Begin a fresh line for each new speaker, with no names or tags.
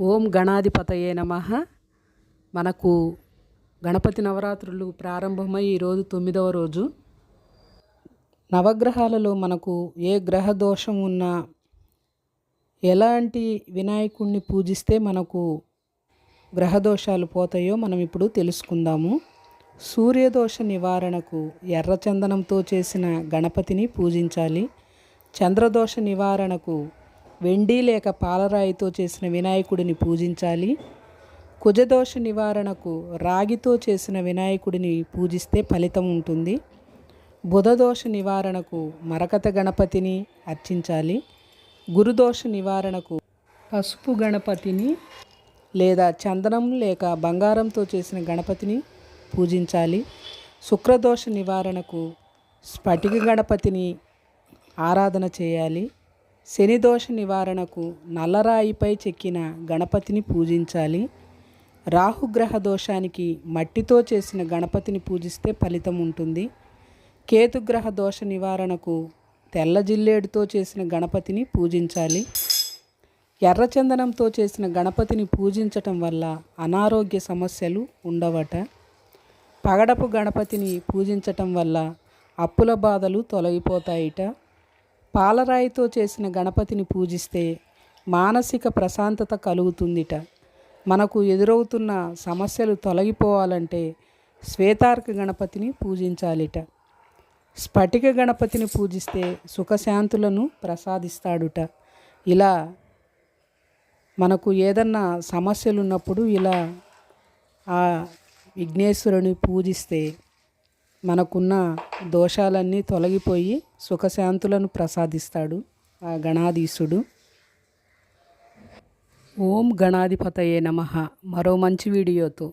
ఓం గణాధిపతయే నమ. మనకు గణపతి నవరాత్రులు ప్రారంభమై ఈరోజు తొమ్మిదవ రోజు. నవగ్రహాలలో మనకు ఏ గ్రహ దోషం ఉన్నా ఎలాంటి వినాయకుడిని పూజిస్తే మనకు గ్రహదోషాలు పోతాయో మనం ఇప్పుడు తెలుసుకుందాము. సూర్యదోష నివారణకు ఎర్రచందనంతో చేసిన గణపతిని పూజించాలి. చంద్రదోష నివారణకు వెండి లేక పాలరాయితో చేసిన వినాయకుడిని పూజించాలి. కుజదోష నివారణకు రాగితో చేసిన వినాయకుడిని పూజిస్తే ఫలితం ఉంటుంది. బుధదోష నివారణకు మరకత గణపతిని అర్చించాలి. గురుదోష నివారణకు పసుపు గణపతిని లేదా చందనం లేక బంగారంతో చేసిన గణపతిని పూజించాలి. శుక్రదోష నివారణకు స్ఫటిక గణపతిని ఆరాధన చేయాలి. శనిదోష నివారణకు నల్లరాయిపై చెక్కిన గణపతిని పూజించాలి. రాహుగ్రహ దోషానికి మట్టితో చేసిన గణపతిని పూజిస్తే ఫలితం ఉంటుంది. కేతుగ్రహ దోష నివారణకు తెల్ల జిల్లేడుతో చేసిన గణపతిని పూజించాలి. ఎర్రచందనంతో చేసిన గణపతిని పూజించటం వల్ల అనారోగ్య సమస్యలు ఉండవట. పగడపు గణపతిని పూజించటం వల్ల అప్పుల బాధలు తొలగిపోతాయిట. పాలరాయితో చేసిన గణపతిని పూజిస్తే మానసిక ప్రశాంతత కలుగుతుందిట. మనకు ఎదురవుతున్న సమస్యలు తొలగిపోవాలంటే శ్వేతార్క గణపతిని పూజించాలిట. స్ఫటిక గణపతిని పూజిస్తే సుఖశాంతులను ప్రసాదిస్తాడుట. ఇలా మనకు ఏదన్నా సమస్యలు ఉన్నప్పుడు ఇలా ఆ విఘ్నేశ్వరుని పూజిస్తే మనకున్న దోషాలన్నీ తొలగిపోయి సుఖశాంతులను ప్రసాదిస్తాడు ఆ గణాధీశుడు. ఓం గణాధిపతయే నమ. మరో మంచి వీడియోతో.